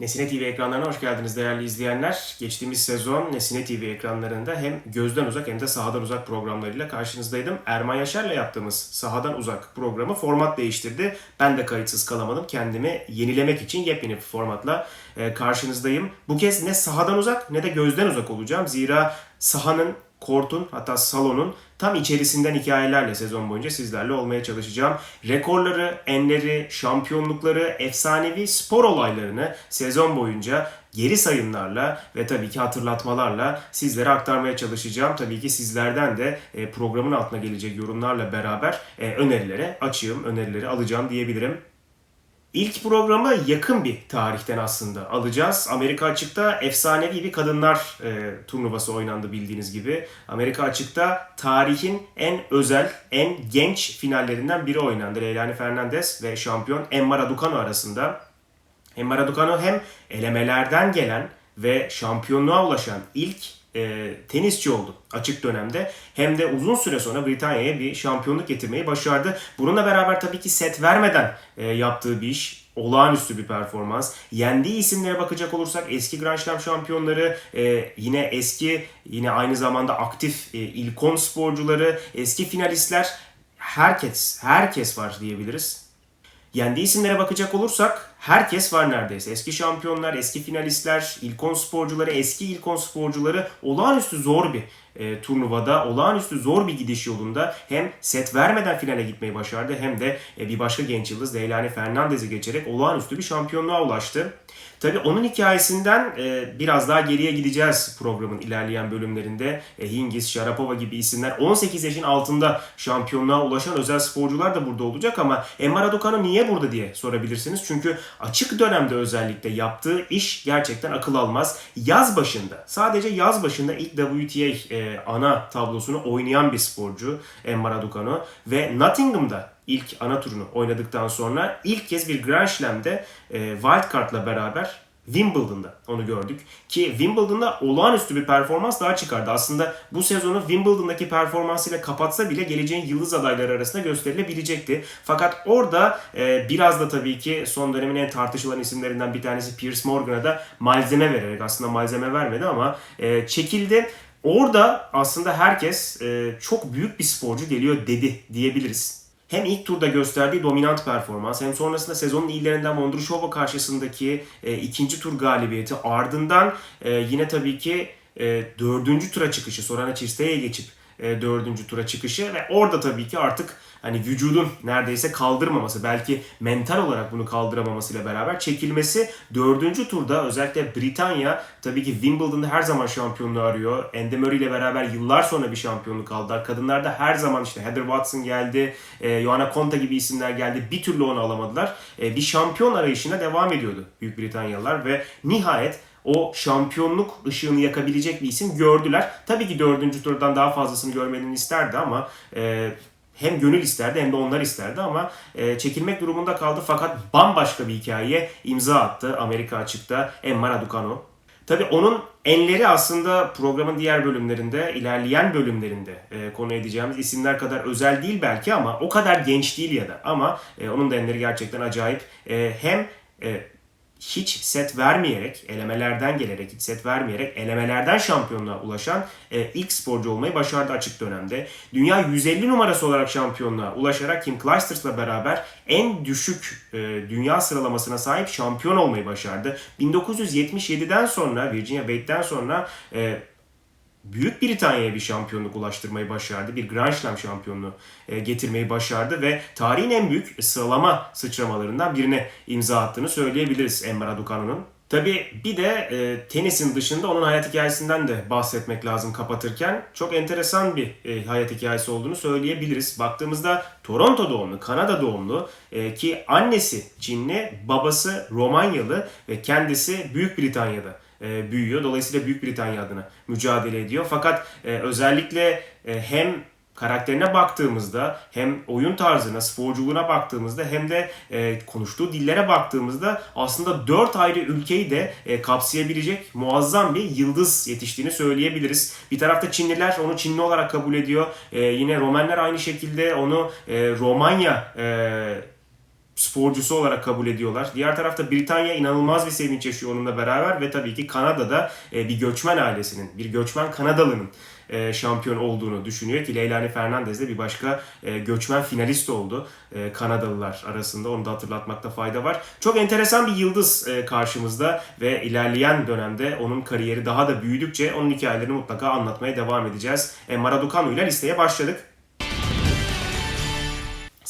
Nesine TV ekranlarına hoş geldiniz değerli izleyenler. Geçtiğimiz sezon Nesine TV ekranlarında hem gözden uzak hem de sahadan uzak programlarıyla karşınızdaydım. Erman Yaşar'la yaptığımız sahadan uzak programı format değiştirdi. Ben de kayıtsız kalamadım. Kendimi yenilemek için yepyeni bir formatla e, karşınızdayım. Bu kez ne sahadan uzak ne de gözden uzak olacağım. Zira sahanın kortun hatta salonun tam içerisinden hikayelerle sezon boyunca sizlerle olmaya çalışacağım. Rekorları, enleri, şampiyonlukları, efsanevi spor olaylarını sezon boyunca geri sayımlarla ve tabii ki hatırlatmalarla sizlere aktarmaya çalışacağım. Tabii ki sizlerden de e, programın altına gelecek yorumlarla beraber e, önerilere açığım, önerileri alacağım diyebilirim. İlk programı yakın bir tarihten aslında alacağız. Amerika Açık'ta efsanevi bir kadınlar e, turnuvası oynandı bildiğiniz gibi. Amerika Açık'ta tarihin en özel, en genç finallerinden biri oynandı. Leilani Fernandez ve şampiyon Emma Raducanu arasında. Emma Raducanu hem elemelerden gelen ve şampiyonluğa ulaşan ilk e, tenisçi oldu açık dönemde. Hem de uzun süre sonra Britanya'ya bir şampiyonluk getirmeyi başardı. Bununla beraber tabii ki set vermeden e, yaptığı bir iş. Olağanüstü bir performans. Yendiği isimlere bakacak olursak eski Grand Slam şampiyonları, e, yine eski, yine aynı zamanda aktif e, ilkon sporcuları, eski finalistler herkes, herkes var diyebiliriz. Yendiği isimlere bakacak olursak herkes var neredeyse. Eski şampiyonlar, eski finalistler, ilkon sporcuları, eski ilkon sporcuları olağanüstü zor bir e, turnuvada, olağanüstü zor bir gidiş yolunda hem set vermeden finale gitmeyi başardı hem de e, bir başka genç yıldız Leilani Fernandez'i geçerek olağanüstü bir şampiyonluğa ulaştı. Tabii onun hikayesinden e, biraz daha geriye gideceğiz programın ilerleyen bölümlerinde. E, Hingis, Sharapova gibi isimler 18 yaşın altında şampiyonluğa ulaşan özel sporcular da burada olacak ama Emma Raducanu niye burada diye sorabilirsiniz. Çünkü açık dönemde özellikle yaptığı iş gerçekten akıl almaz. Yaz başında, sadece yaz başında ilk WTA e, ana tablosunu oynayan bir sporcu Emma Raducanu ve Nottingham'da ilk ana turunu oynadıktan sonra ilk kez bir Grand Slam'de e, wildcard'la beraber Wimbledon'da onu gördük. Ki Wimbledon'da olağanüstü bir performans daha çıkardı. Aslında bu sezonu Wimbledon'daki performansıyla kapatsa bile geleceğin yıldız adayları arasında gösterilebilecekti. Fakat orada e, biraz da tabii ki son dönemin en tartışılan isimlerinden bir tanesi Piers Morgan'a da malzeme vererek aslında malzeme vermedi ama e, çekildi. Orada aslında herkes e, çok büyük bir sporcu geliyor dedi diyebiliriz hem ilk turda gösterdiği dominant performans hem sonrasında sezonun iyilerinden Vondrushova karşısındaki e, ikinci tur galibiyeti ardından e, yine tabii ki e, dördüncü tura çıkışı Sorana Çirste'ye geçip e, dördüncü tura çıkışı ve orada tabii ki artık hani vücudun neredeyse kaldırmaması belki mental olarak bunu kaldıramamasıyla beraber çekilmesi dördüncü turda özellikle Britanya tabii ki Wimbledon'da her zaman şampiyonluğu arıyor. Andy Murray ile beraber yıllar sonra bir şampiyonluk aldılar. Kadınlarda her zaman işte Heather Watson geldi, e, Joanna Konta gibi isimler geldi. Bir türlü onu alamadılar. E, bir şampiyon arayışına devam ediyordu Büyük Britanyalılar ve nihayet o şampiyonluk ışığını yakabilecek bir isim gördüler. Tabii ki dördüncü turdan daha fazlasını görmelerini isterdi ama e, hem gönül isterdi hem de onlar isterdi ama e, çekilmek durumunda kaldı. Fakat bambaşka bir hikayeye imza attı Amerika açıkta Emma Raducanu. Tabii onun enleri aslında programın diğer bölümlerinde, ilerleyen bölümlerinde e, konu edeceğimiz isimler kadar özel değil belki ama o kadar genç değil ya da. Ama e, onun da enleri gerçekten acayip. E, hem e, hiç set vermeyerek, elemelerden gelerek hiç set vermeyerek elemelerden şampiyonluğa ulaşan e, ilk sporcu olmayı başardı açık dönemde. Dünya 150 numarası olarak şampiyonluğa ulaşarak Kim Clijsters'la beraber en düşük e, dünya sıralamasına sahip şampiyon olmayı başardı. 1977'den sonra Virginia Wade'den sonra e, Büyük Britanya'ya bir şampiyonluk ulaştırmayı başardı. Bir Grand Slam şampiyonluğu e, getirmeyi başardı ve tarihin en büyük sıralama sıçramalarından birine imza attığını söyleyebiliriz Emma Raducanu'nun. Tabi bir de e, tenisin dışında onun hayat hikayesinden de bahsetmek lazım kapatırken. Çok enteresan bir e, hayat hikayesi olduğunu söyleyebiliriz. Baktığımızda Toronto doğumlu, Kanada doğumlu e, ki annesi Çinli, babası Romanyalı ve kendisi Büyük Britanya'da e, büyüyor. Dolayısıyla Büyük Britanya adına mücadele ediyor. Fakat e, özellikle e, hem karakterine baktığımızda hem oyun tarzına, sporculuğuna baktığımızda hem de e, konuştuğu dillere baktığımızda aslında dört ayrı ülkeyi de e, kapsayabilecek muazzam bir yıldız yetiştiğini söyleyebiliriz. Bir tarafta Çinliler onu Çinli olarak kabul ediyor. E, yine Romenler aynı şekilde onu e, Romanya e, sporcusu olarak kabul ediyorlar. Diğer tarafta Britanya inanılmaz bir sevinç yaşıyor onunla beraber ve tabii ki Kanada'da e, bir göçmen ailesinin, bir göçmen Kanadalı'nın e, şampiyon olduğunu düşünüyor ki Leilani Fernandez de bir başka e, göçmen finalist oldu Kanadalılar arasında. Onu da hatırlatmakta fayda var. Çok enteresan bir yıldız karşımızda ve ilerleyen dönemde onun kariyeri daha da büyüdükçe onun hikayelerini mutlaka anlatmaya devam edeceğiz. Maradukanu ile listeye başladık.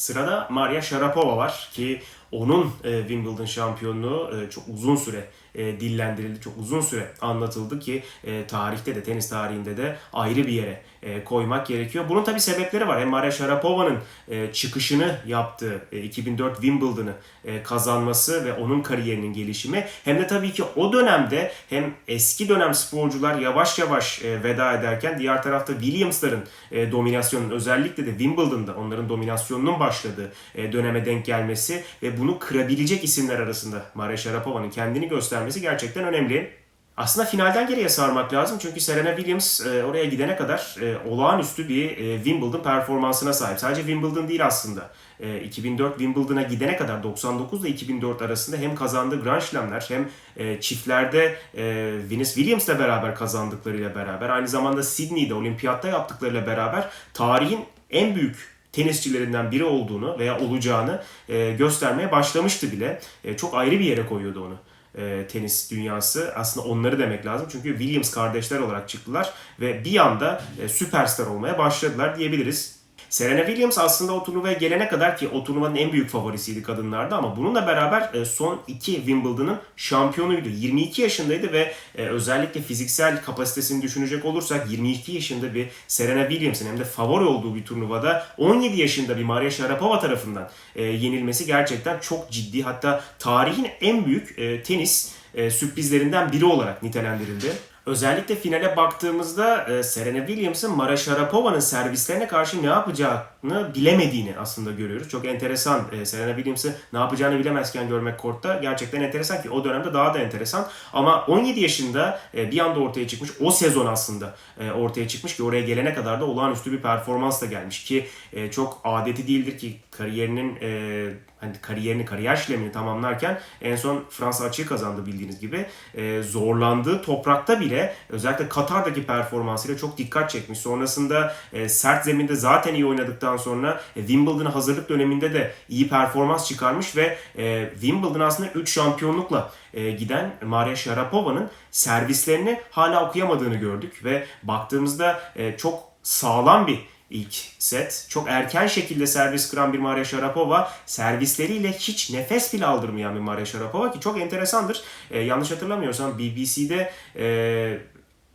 Sırada Maria Sharapova var ki onun e, Wimbledon şampiyonluğu e, çok uzun süre e, dillendirildi, çok uzun süre anlatıldı ki e, tarihte de tenis tarihinde de ayrı bir yere e, koymak gerekiyor. Bunun tabi sebepleri var. Hem Maria Sharapova'nın e, çıkışını yaptığı e, 2004 Wimbledon'ı e, kazanması ve onun kariyerinin gelişimi hem de tabii ki o dönemde hem eski dönem sporcular yavaş yavaş e, veda ederken diğer tarafta Williams'ların e, dominasyonun özellikle de Wimbledon'da onların dominasyonunun başladığı e, döneme denk gelmesi ve bunu kırabilecek isimler arasında Maria Sharapova'nın kendini göstermesi gerçekten önemli. Aslında finalden geriye sarmak lazım çünkü Serena Williams e, oraya gidene kadar e, olağanüstü bir e, Wimbledon performansına sahip. Sadece Wimbledon değil aslında. E, 2004 Wimbledon'a gidene kadar 99 ile 2004 arasında hem kazandığı Grand Slam'ler hem e, çiftlerde e, Venus Williams'la beraber kazandıklarıyla beraber aynı zamanda Sydney'de olimpiyatta yaptıklarıyla beraber tarihin en büyük tenisçilerinden biri olduğunu veya olacağını e, göstermeye başlamıştı bile. E, çok ayrı bir yere koyuyordu onu e, tenis dünyası. Aslında onları demek lazım. Çünkü Williams kardeşler olarak çıktılar ve bir anda e, süperstar olmaya başladılar diyebiliriz. Serena Williams aslında o turnuvaya gelene kadar ki o turnuvanın en büyük favorisiydi kadınlarda ama bununla beraber e, son iki Wimbledon'ın şampiyonuydu. 22 yaşındaydı ve e, özellikle fiziksel kapasitesini düşünecek olursak 22 yaşında bir Serena Williams'ın hem de favori olduğu bir turnuvada 17 yaşında bir Maria Sharapova tarafından e, yenilmesi gerçekten çok ciddi hatta tarihin en büyük tenis sürprizlerinden biri olarak nitelendirildi. Özellikle finale baktığımızda e, Serena Williams'ın Mara Sharapova'nın servislerine karşı ne yapacağını bilemediğini aslında görüyoruz. Çok enteresan. E, Serena Williams'ı ne yapacağını bilemezken görmek kortta gerçekten enteresan ki o dönemde daha da enteresan. Ama 17 yaşında e, bir anda ortaya çıkmış. O sezon aslında ortaya çıkmış ki oraya gelene kadar da olağanüstü bir performansla gelmiş ki çok adeti değildir ki kariyerinin hani kariyerini, kariyer işlemini tamamlarken en son Fransa açığı kazandı bildiğiniz gibi. E, zorlandığı toprakta bile özellikle Katar'daki performansıyla çok dikkat çekmiş. Sonrasında e, sert zeminde zaten iyi oynadıktan sonra e, Wimbledon'a hazırlık döneminde de iyi performans çıkarmış ve e, Wimbledon aslında 3 şampiyonlukla e, giden Maria Sharapova'nın servislerini hala okuyamadığını gördük ve baktığımızda e, çok sağlam bir ilk set. Çok erken şekilde servis kıran bir Maria Sharapova servisleriyle hiç nefes bile aldırmayan bir Maria Sharapova ki çok enteresandır. Ee, yanlış hatırlamıyorsam BBC'de e,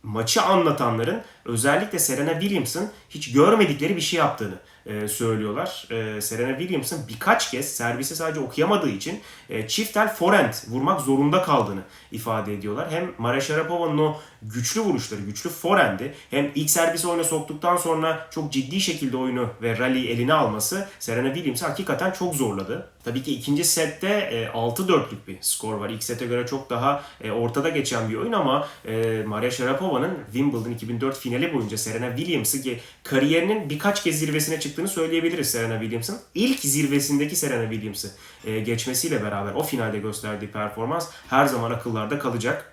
maçı anlatanların özellikle Serena Williams'ın hiç görmedikleri bir şey yaptığını e, söylüyorlar. E, Serena Williams'ın birkaç kez servisi sadece okuyamadığı için e, çiftel forehand vurmak zorunda kaldığını ifade ediyorlar. Hem Maria Sharapova'nın o güçlü vuruşları, güçlü forehand'i hem ilk servisi oyuna soktuktan sonra çok ciddi şekilde oyunu ve rally eline alması Serena Williams'ı hakikaten çok zorladı. Tabii ki ikinci sette e, 6-4'lük bir skor var. İlk sete göre çok daha e, ortada geçen bir oyun ama e, Maria Sharapova'nın Wimbledon 2004 finali boyunca Serena Williams'ı ki kariyerinin birkaç kez zirvesine çıktığını söyleyebiliriz Serena Williams'ın. İlk zirvesindeki Serena Williams'ı e, geçmesiyle beraber o finalde gösterdiği performans her zaman akıllarda kalacak.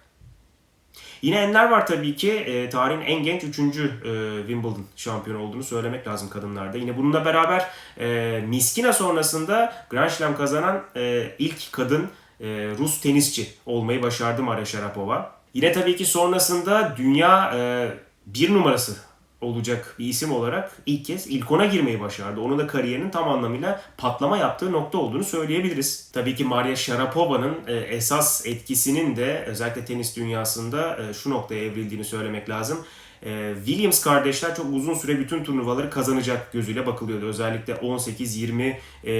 Yine enler var tabii ki. E, tarihin en genç 3. E, Wimbledon şampiyonu olduğunu söylemek lazım kadınlarda. Yine bununla beraber e, Miskina sonrasında Grand Slam kazanan e, ilk kadın e, Rus tenisçi olmayı başardı Maria Sharapova. Yine tabii ki sonrasında dünya e, bir numarası olacak bir isim olarak ilk kez ilk ona girmeyi başardı. Onun da kariyerinin tam anlamıyla patlama yaptığı nokta olduğunu söyleyebiliriz. Tabii ki Maria Sharapova'nın e, esas etkisinin de özellikle tenis dünyasında e, şu noktaya evrildiğini söylemek lazım. E, Williams kardeşler çok uzun süre bütün turnuvaları kazanacak gözüyle bakılıyordu. Özellikle 18-20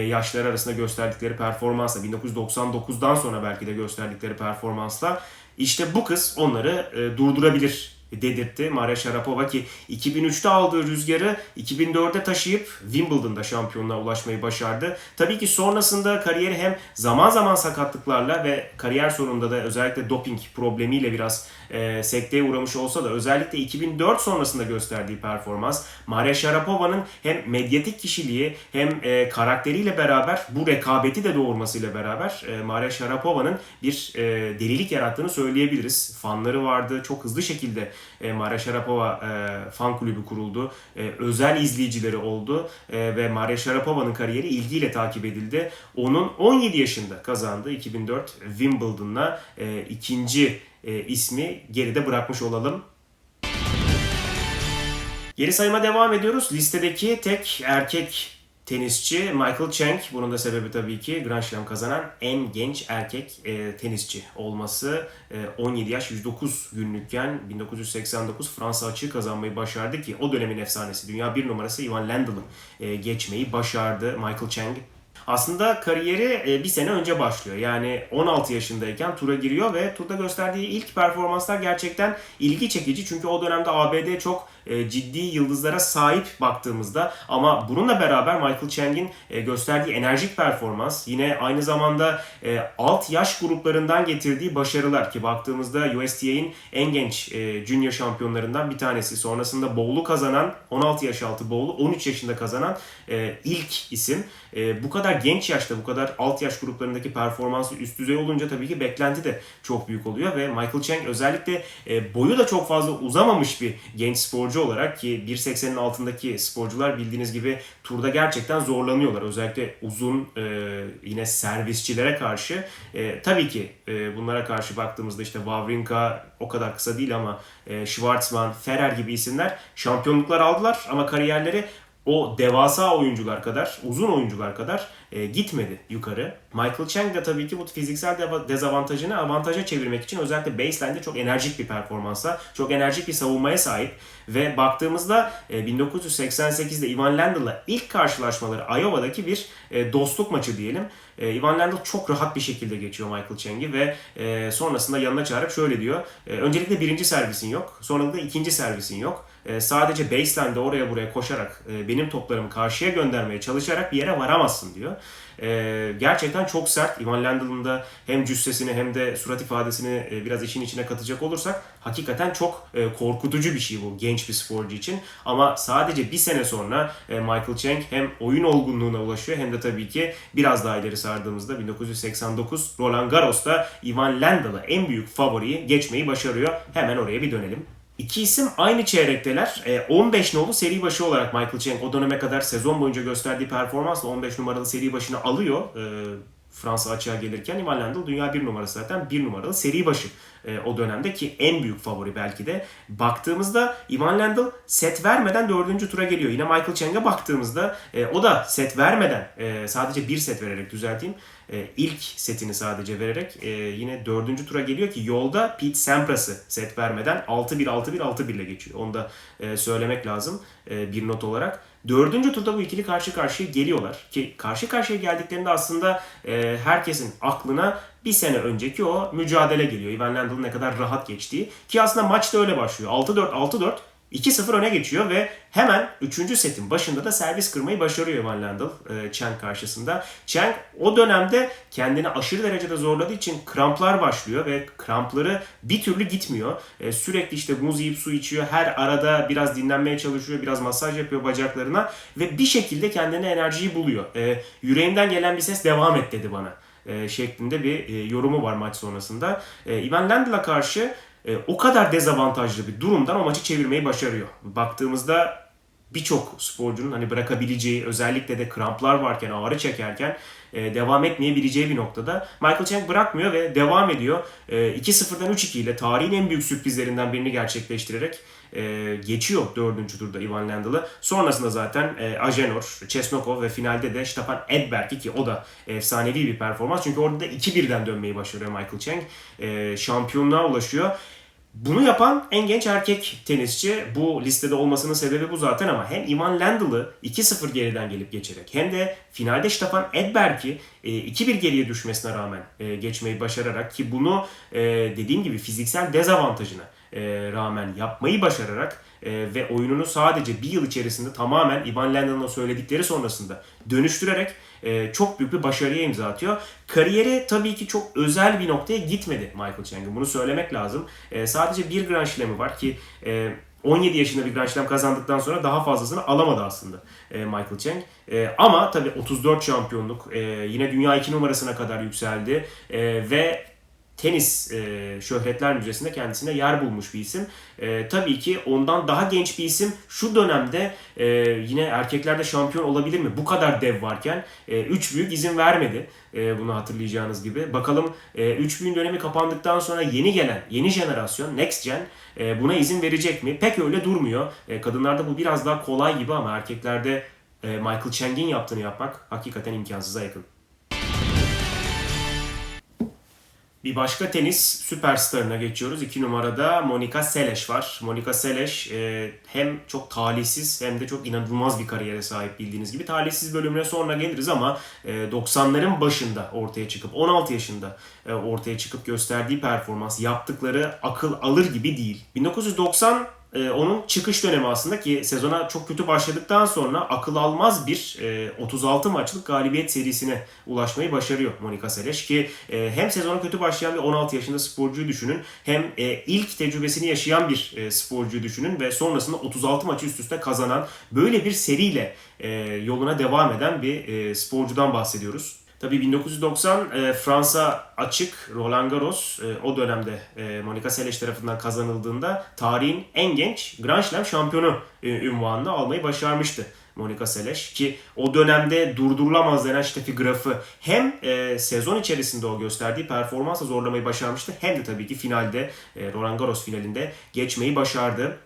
yaşları arasında gösterdikleri performansla 1999'dan sonra belki de gösterdikleri performansla işte bu kız onları durdurabilir dedirtti Maria Sharapova ki 2003'te aldığı rüzgarı 2004'e taşıyıp Wimbledon'da şampiyonluğa ulaşmayı başardı. Tabii ki sonrasında kariyeri hem zaman zaman sakatlıklarla ve kariyer sonunda da özellikle doping problemiyle biraz e, sekteye uğramış olsa da özellikle 2004 sonrasında gösterdiği performans Maria Sharapova'nın hem medyatik kişiliği hem e, karakteriyle beraber bu rekabeti de doğurmasıyla beraber e, Maria Sharapova'nın bir e, delilik yarattığını söyleyebiliriz. Fanları vardı. Çok hızlı şekilde e, Maria Sharapova e, fan kulübü kuruldu. E, özel izleyicileri oldu e, ve Maria Sharapova'nın kariyeri ilgiyle takip edildi. Onun 17 yaşında kazandığı 2004 Wimbledon'la e, ikinci e, ismi geride bırakmış olalım. Geri sayıma devam ediyoruz. Listedeki tek erkek tenisçi Michael Chang. Bunun da sebebi tabii ki Grand Slam kazanan en genç erkek e, tenisçi olması. E, 17 yaş 109 günlükken 1989 Fransa açığı kazanmayı başardı ki o dönemin efsanesi dünya bir numarası Ivan Lendl'ı e, geçmeyi başardı Michael Chang. Aslında kariyeri e, bir sene önce başlıyor. Yani 16 yaşındayken tura giriyor ve turda gösterdiği ilk performanslar gerçekten ilgi çekici. Çünkü o dönemde ABD çok e, ciddi yıldızlara sahip baktığımızda ama bununla beraber Michael Chang'in e, gösterdiği enerjik performans yine aynı zamanda alt yaş gruplarından getirdiği başarılar ki baktığımızda USTA'in en genç junior şampiyonlarından bir tanesi. Sonrasında bowl'u kazanan 16 yaş altı bowl'u 13 yaşında kazanan ilk isim. Bu kadar genç yaşta bu kadar alt yaş gruplarındaki performansı üst düzey olunca tabii ki beklenti de çok büyük oluyor ve Michael Chang özellikle e, boyu da çok fazla uzamamış bir genç sporcu olarak ki 1.80'in altındaki sporcular bildiğiniz gibi turda gerçekten zorlanıyorlar. Özellikle uzun e, yine servisçilere karşı. E, tabii ki bunlara karşı baktığımızda işte Wawrinka o kadar kısa değil ama Schwartzman, Ferrer gibi isimler şampiyonluklar aldılar ama kariyerleri o devasa oyuncular kadar, uzun oyuncular kadar e, gitmedi yukarı. Michael Chang da tabii ki bu fiziksel dezavantajını avantaja çevirmek için özellikle baseline'de çok enerjik bir performansa, çok enerjik bir savunmaya sahip. Ve baktığımızda e, 1988'de Ivan Lendl'la ilk karşılaşmaları Iowa'daki bir e, dostluk maçı diyelim. E, Ivan Lendl çok rahat bir şekilde geçiyor Michael Chang'i ve e, sonrasında yanına çağırıp şöyle diyor. E, öncelikle birinci servisin yok, sonra da ikinci servisin yok. E, sadece baseline'de oraya buraya koşarak e, benim toplarımı karşıya göndermeye çalışarak bir yere varamazsın diyor. E, gerçekten çok sert. Ivan Lendl'ın da hem cüssesini hem de surat ifadesini e, biraz işin içine katacak olursak hakikaten çok e, korkutucu bir şey bu genç bir sporcu için. Ama sadece bir sene sonra Michael Chang hem oyun olgunluğuna ulaşıyor hem de tabii ki biraz daha ileri sardığımızda 1989 Roland Garros'ta Ivan Lendl'ı en büyük favoriyi geçmeyi başarıyor. Hemen oraya bir dönelim. İki isim aynı çeyrekteler. E, 15 nolu seri başı olarak Michael Chang o döneme kadar sezon boyunca gösterdiği performansla 15 numaralı seri başını alıyor. E, Fransa açığa gelirken Ivan Lendl dünya bir numarası zaten bir numaralı seri başı e, o dönemde ki en büyük favori belki de. Baktığımızda Ivan Lendl set vermeden dördüncü tura geliyor. Yine Michael Chang'e baktığımızda e, o da set vermeden e, sadece bir set vererek düzelteyim e, ilk setini sadece vererek e, yine dördüncü tura geliyor ki yolda Pete Sampras'ı set vermeden 6-1 6-1 6-1 ile geçiyor. Onu da e, söylemek lazım e, bir not olarak. Dördüncü turda bu ikili karşı karşıya geliyorlar. Ki karşı karşıya geldiklerinde aslında e, herkesin aklına bir sene önceki o mücadele geliyor. Ivan Lendl'ın ne kadar rahat geçtiği. Ki aslında maç da öyle başlıyor. 6-4 6-4 2-0 öne geçiyor ve hemen 3. setin başında da servis kırmayı başarıyor Van Lendl e, Chang karşısında. Chang o dönemde kendini aşırı derecede zorladığı için kramplar başlıyor ve krampları bir türlü gitmiyor. E, sürekli işte muz yiyip su içiyor. Her arada biraz dinlenmeye çalışıyor. Biraz masaj yapıyor bacaklarına ve bir şekilde kendine enerjiyi buluyor. E, yüreğimden gelen bir ses devam et dedi bana şeklinde bir e, yorumu var maç sonrasında. E, Ivan Lendl'a karşı e, o kadar dezavantajlı bir durumdan o maçı çevirmeyi başarıyor. Baktığımızda birçok sporcunun hani bırakabileceği özellikle de kramplar varken ağrı çekerken e, devam etmeyebileceği bir noktada Michael Chang bırakmıyor ve devam ediyor. E, 2-0'dan 3-2 ile tarihin en büyük sürprizlerinden birini gerçekleştirerek e, geçiyor dördüncü turda Ivan Lendl'ı. Sonrasında zaten e, Agenor, Chesnokov ve finalde de Stefan Edberg ki o da efsanevi bir performans. Çünkü orada da 2-1'den dönmeyi başarıyor Michael Chang. E, şampiyonluğa ulaşıyor. Bunu yapan en genç erkek tenisçi. Bu listede olmasının sebebi bu zaten ama hem Ivan Lendl'ı 2-0 geriden gelip geçerek hem de finalde Stefan Edberg'i 2-1 geriye düşmesine rağmen e, geçmeyi başararak ki bunu e, dediğim gibi fiziksel dezavantajına rağmen yapmayı başararak ve oyununu sadece bir yıl içerisinde tamamen Ivan Lendl'ın söyledikleri sonrasında dönüştürerek çok büyük bir başarıya imza atıyor. Kariyeri tabii ki çok özel bir noktaya gitmedi Michael Chang'ın. Bunu söylemek lazım. sadece bir Grand Slam'ı var ki 17 yaşında bir Grand Slam kazandıktan sonra daha fazlasını alamadı aslında e, Michael Chang. E, ama tabii 34 şampiyonluk e, yine dünya 2 numarasına kadar yükseldi e, ve tenis e, şöhretler müzesinde kendisine yer bulmuş bir isim. E, tabii ki ondan daha genç bir isim şu dönemde e, yine erkeklerde şampiyon olabilir mi? Bu kadar dev varken e, üç büyük izin vermedi. E, bunu hatırlayacağınız gibi. Bakalım e, üç büyün dönemi kapandıktan sonra yeni gelen, yeni jenerasyon, next gen e, buna izin verecek mi? Pek öyle durmuyor. E, kadınlarda bu biraz daha kolay gibi ama erkeklerde e, Michael Chang'in yaptığını yapmak hakikaten imkansıza yakın. Bir başka tenis süperstarına geçiyoruz. İki numarada Monika Seles var. Monika Seles e, hem çok talihsiz hem de çok inanılmaz bir kariyere sahip bildiğiniz gibi. Talihsiz bölümüne sonra geliriz ama e, 90'ların başında ortaya çıkıp 16 yaşında e, ortaya çıkıp gösterdiği performans yaptıkları akıl alır gibi değil. 1990 e, onun çıkış dönemi aslında ki sezona çok kötü başladıktan sonra akıl almaz bir e, 36 maçlık galibiyet serisine ulaşmayı başarıyor Monika Seles ki e, hem sezona kötü başlayan bir 16 yaşında sporcuyu düşünün hem e, ilk tecrübesini yaşayan bir e, sporcuyu düşünün ve sonrasında 36 maçı üst üste kazanan böyle bir seriyle e, yoluna devam eden bir e, sporcudan bahsediyoruz. Tabii 1990 e, Fransa açık Roland Garros e, o dönemde e, Monica Seles tarafından kazanıldığında tarihin en genç Grand Slam şampiyonu e, ünvanını almayı başarmıştı. Monica Seles ki o dönemde durdurulamaz denen Steffi Graf'ı hem e, sezon içerisinde o gösterdiği performansla zorlamayı başarmıştı hem de tabii ki finalde e, Roland Garros finalinde geçmeyi başardı.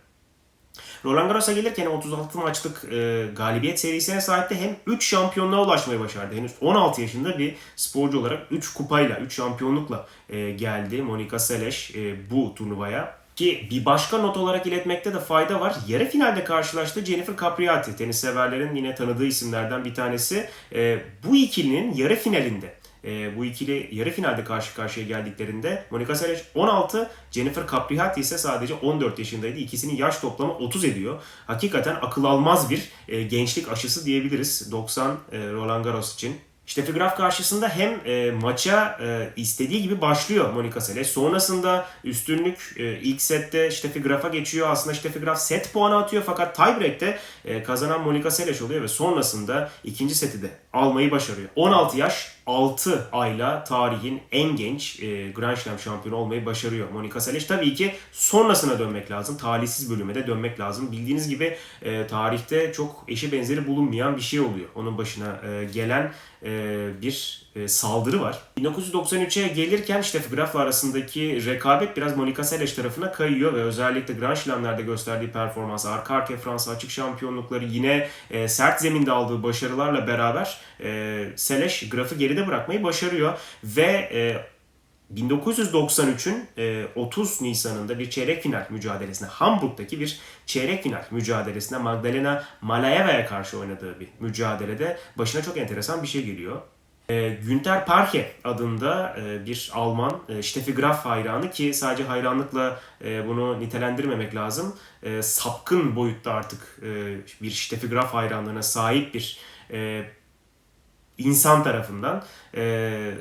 Roland Garros'a gelirken 36 maçlık e, galibiyet serisine sahipti. Hem 3 şampiyonluğa ulaşmayı başardı. Henüz 16 yaşında bir sporcu olarak 3 kupayla, 3 şampiyonlukla e, geldi Monica Seles e, bu turnuvaya. Ki bir başka not olarak iletmekte de fayda var. Yarı finalde karşılaştığı Jennifer Capriati. Tenis severlerin yine tanıdığı isimlerden bir tanesi. E, bu ikilinin yarı finalinde e, bu ikili yarı finalde karşı karşıya geldiklerinde Monica Seles 16, Jennifer Capriati ise sadece 14 yaşındaydı. İkisinin yaş toplamı 30 ediyor. Hakikaten akıl almaz bir e, gençlik aşısı diyebiliriz 90 e, Roland Garros için. Steffi Graf karşısında hem e, maça e, istediği gibi başlıyor Monica Seles. Sonrasında üstünlük e, ilk sette Steffi Graf'a geçiyor. Aslında Steffi Graf set puanı atıyor fakat tiebreak'te e, kazanan Monica Seles oluyor ve sonrasında ikinci seti de almayı başarıyor. 16 yaş 6 ayla tarihin en genç e, Grand Slam şampiyonu olmayı başarıyor Monica Seles. Tabii ki sonrasına dönmek lazım. Talihsiz bölüme de dönmek lazım. Bildiğiniz gibi e, tarihte çok eşi benzeri bulunmayan bir şey oluyor. Onun başına e, gelen e, bir e, saldırı var. 1993'e gelirken Steffi Graf'la arasındaki rekabet biraz Monica Seles tarafına kayıyor ve özellikle Grand Slam'lerde gösterdiği performans, arka arkaya Fransa açık şampiyonlukları yine e, sert zeminde aldığı başarılarla beraber e, Seles Graf'ı geride bırakmayı başarıyor ve e, 1993'ün 30 Nisan'ında bir çeyrek final mücadelesinde, Hamburg'daki bir çeyrek final mücadelesinde Magdalena Malayeva'ya karşı oynadığı bir mücadelede başına çok enteresan bir şey geliyor. E, Günter Parke adında e, bir Alman e, Steffi Graf hayranı ki sadece hayranlıkla e, bunu nitelendirmemek lazım. E, sapkın boyutta artık e, bir Steffi Graf hayranlığına sahip bir e, insan tarafından e,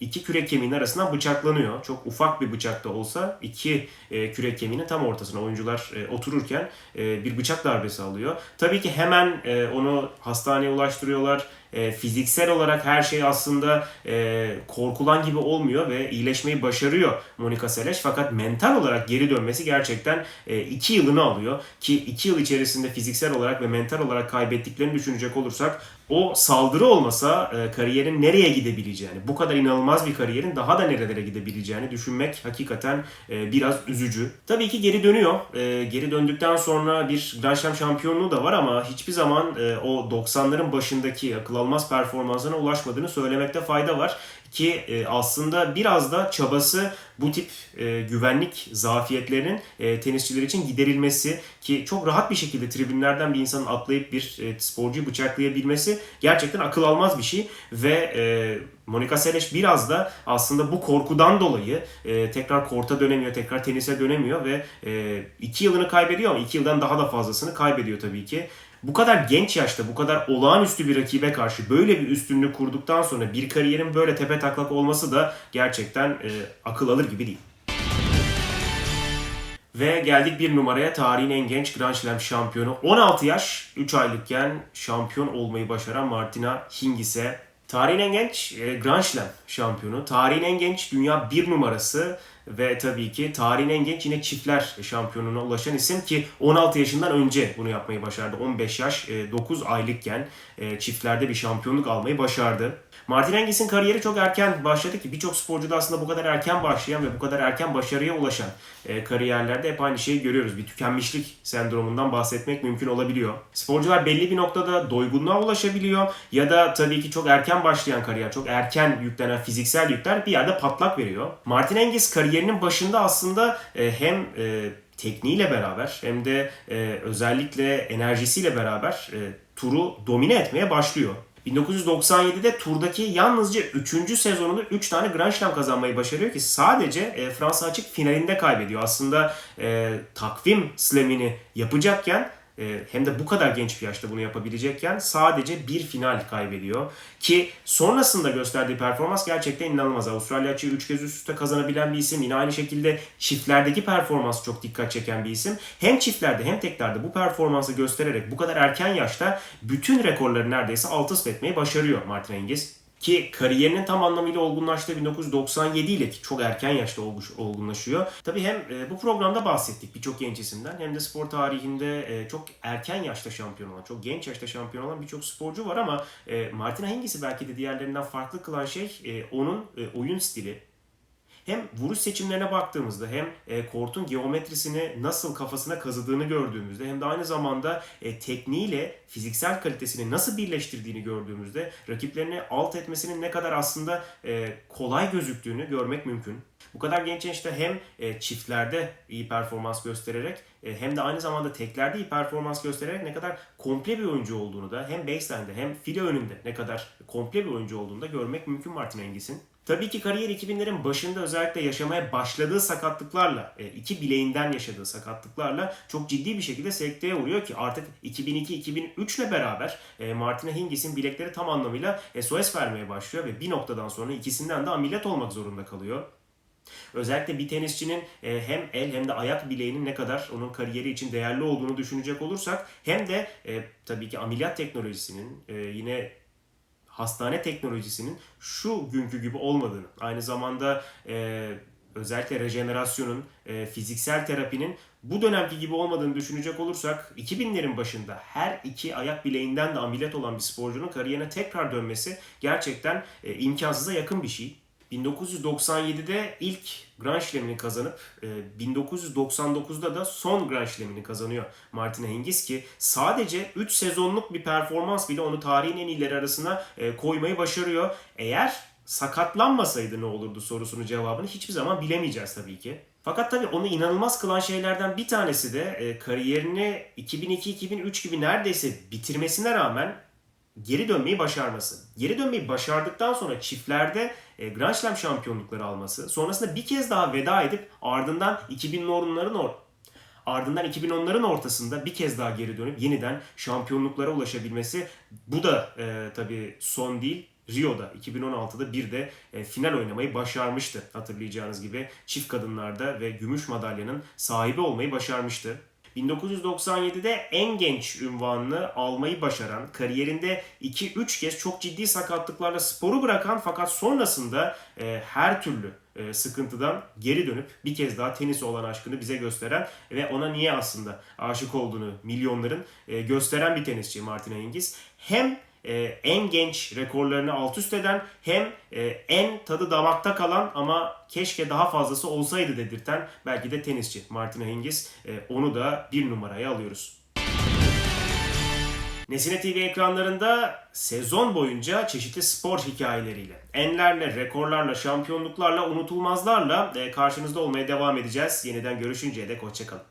iki kürek kemiğinin arasından bıçaklanıyor. Çok ufak bir bıçak da olsa iki e, kürek kemiğinin tam ortasına oyuncular e, otururken e, bir bıçak darbesi alıyor. Tabii ki hemen e, onu hastaneye ulaştırıyorlar e, fiziksel olarak her şey aslında e, korkulan gibi olmuyor ve iyileşmeyi başarıyor Monica Seles. Fakat mental olarak geri dönmesi gerçekten 2 e, yılını alıyor. Ki 2 yıl içerisinde fiziksel olarak ve mental olarak kaybettiklerini düşünecek olursak o saldırı olmasa e, kariyerin nereye gidebileceğini, bu kadar inanılmaz bir kariyerin daha da nerelere gidebileceğini düşünmek hakikaten e, biraz üzücü. Tabii ki geri dönüyor. E, geri döndükten sonra bir Grand Slam şampiyonluğu da var ama hiçbir zaman e, o 90'ların başındaki akıl almaz performansına ulaşmadığını söylemekte fayda var. Ki e, aslında biraz da çabası bu tip e, güvenlik zafiyetlerinin e, tenisçiler için giderilmesi ki çok rahat bir şekilde tribünlerden bir insanın atlayıp bir sporcuyu bıçaklayabilmesi gerçekten akıl almaz bir şey ve Monika Seles biraz da aslında bu korkudan dolayı e, tekrar korta dönemiyor, tekrar tenise dönemiyor ve e, iki yılını kaybediyor ama iki yıldan daha da fazlasını kaybediyor tabii ki bu kadar genç yaşta bu kadar olağanüstü bir rakibe karşı böyle bir üstünlüğü kurduktan sonra bir kariyerin böyle tepe taklak olması da gerçekten e, akıl alır gibi değil. Ve geldik bir numaraya tarihin en genç Grand Slam şampiyonu. 16 yaş 3 aylıkken şampiyon olmayı başaran Martina Hingis'e. Tarihin en genç e, Grand Slam şampiyonu. Tarihin en genç dünya bir numarası ve tabii ki tarihin en genç yine çiftler şampiyonuna ulaşan isim ki 16 yaşından önce bunu yapmayı başardı. 15 yaş 9 e, aylıkken e, çiftlerde bir şampiyonluk almayı başardı. Martin Hengis'in kariyeri çok erken başladı ki birçok sporcuda aslında bu kadar erken başlayan ve bu kadar erken başarıya ulaşan e, kariyerlerde hep aynı şeyi görüyoruz. Bir tükenmişlik sendromundan bahsetmek mümkün olabiliyor. Sporcular belli bir noktada doygunluğa ulaşabiliyor ya da tabii ki çok erken başlayan kariyer, çok erken yüklenen fiziksel yükler bir yerde patlak veriyor. Martin Hengis kariyerinin başında aslında e, hem e, tekniğiyle beraber hem de e, özellikle enerjisiyle beraber turu domine etmeye başlıyor. 1997'de turdaki yalnızca 3. sezonunda 3 tane Grand Slam kazanmayı başarıyor ki sadece Fransa açık finalinde kaybediyor. Aslında takvim slamini yapacakken hem de bu kadar genç bir yaşta bunu yapabilecekken sadece bir final kaybediyor. Ki sonrasında gösterdiği performans gerçekten inanılmaz. Avustralya açığı 3 kez üst üste kazanabilen bir isim. Yine aynı şekilde çiftlerdeki performans çok dikkat çeken bir isim. Hem çiftlerde hem teklerde bu performansı göstererek bu kadar erken yaşta bütün rekorları neredeyse alt üst etmeyi başarıyor Martin Hingis. Ki kariyerinin tam anlamıyla olgunlaştığı 1997 ile ki çok erken yaşta olgunlaşıyor. Tabii hem e, bu programda bahsettik birçok genç isimden hem de spor tarihinde e, çok erken yaşta şampiyon olan, çok genç yaşta şampiyon olan birçok sporcu var ama e, Martina Hingis'i belki de diğerlerinden farklı kılan şey onun oyun stili, hem vuruş seçimlerine baktığımızda hem e, kortun geometrisini nasıl kafasına kazıdığını gördüğümüzde hem de aynı zamanda e, tekniğiyle fiziksel kalitesini nasıl birleştirdiğini gördüğümüzde rakiplerini alt etmesinin ne kadar aslında e, kolay gözüktüğünü görmek mümkün. Bu kadar genç yaşta hem e, çiftlerde iyi performans göstererek e, hem de aynı zamanda teklerde iyi performans göstererek ne kadar komple bir oyuncu olduğunu da hem baseline'de hem file önünde ne kadar komple bir oyuncu olduğunu da görmek mümkün Martin Engis'in. Tabii ki kariyer 2000'lerin başında özellikle yaşamaya başladığı sakatlıklarla, e, iki bileğinden yaşadığı sakatlıklarla çok ciddi bir şekilde sekteye uğruyor ki artık 2002-2003 ile beraber e, Martina Hingis'in bilekleri tam anlamıyla SOS vermeye başlıyor ve bir noktadan sonra ikisinden de ameliyat olmak zorunda kalıyor. Özellikle bir tenisçinin e, hem el hem de ayak bileğinin ne kadar onun kariyeri için değerli olduğunu düşünecek olursak hem de tabii ki ameliyat teknolojisinin yine hastane teknolojisinin şu günkü gibi olmadığını, aynı zamanda e, özellikle rejenerasyonun, e, fiziksel terapinin bu dönemki gibi olmadığını düşünecek olursak 2000'lerin başında her iki ayak bileğinden de ameliyat olan bir sporcunun kariyerine tekrar dönmesi gerçekten e, imkansıza yakın bir şey. 1997'de ilk Grand Slam'ini kazanıp 1999'da e, da son Grand Slam'ini kazanıyor Martina Hingis ki sadece 3 sezonluk bir performans bile onu tarihin en iyileri arasına e, koymayı başarıyor. Eğer sakatlanmasaydı ne olurdu sorusunun cevabını hiçbir zaman bilemeyeceğiz tabii ki. Fakat tabii onu inanılmaz kılan şeylerden bir tanesi de e, kariyerini 2002-2003 gibi neredeyse bitirmesine rağmen geri dönmeyi başarması. Geri dönmeyi başardıktan sonra çiftlerde e, Grand Slam şampiyonlukları alması, sonrasında bir kez daha veda edip ardından 2010'ların or ardından 2010'ların ortasında bir kez daha geri dönüp yeniden şampiyonluklara ulaşabilmesi bu da e, tabii son değil. Rio'da 2016'da bir de e, final oynamayı başarmıştı hatırlayacağınız gibi. Çift kadınlarda ve gümüş madalyanın sahibi olmayı başarmıştı. 1997'de en genç ünvanını almayı başaran, kariyerinde 2-3 kez çok ciddi sakatlıklarla sporu bırakan fakat sonrasında e, her türlü e, sıkıntıdan geri dönüp bir kez daha tenisi olan aşkını bize gösteren ve ona niye aslında aşık olduğunu milyonların e, gösteren bir tenisçi Martina Hingis. Hem e, en genç rekorlarını alt üst eden hem e, en tadı damakta kalan ama keşke daha fazlası olsaydı dedirten belki de tenisçi Martina Hingis. E, onu da bir numaraya alıyoruz. Nesine TV ekranlarında sezon boyunca çeşitli spor hikayeleriyle, enlerle, rekorlarla, şampiyonluklarla, unutulmazlarla e, karşınızda olmaya devam edeceğiz. Yeniden görüşünceye dek hoşçakalın.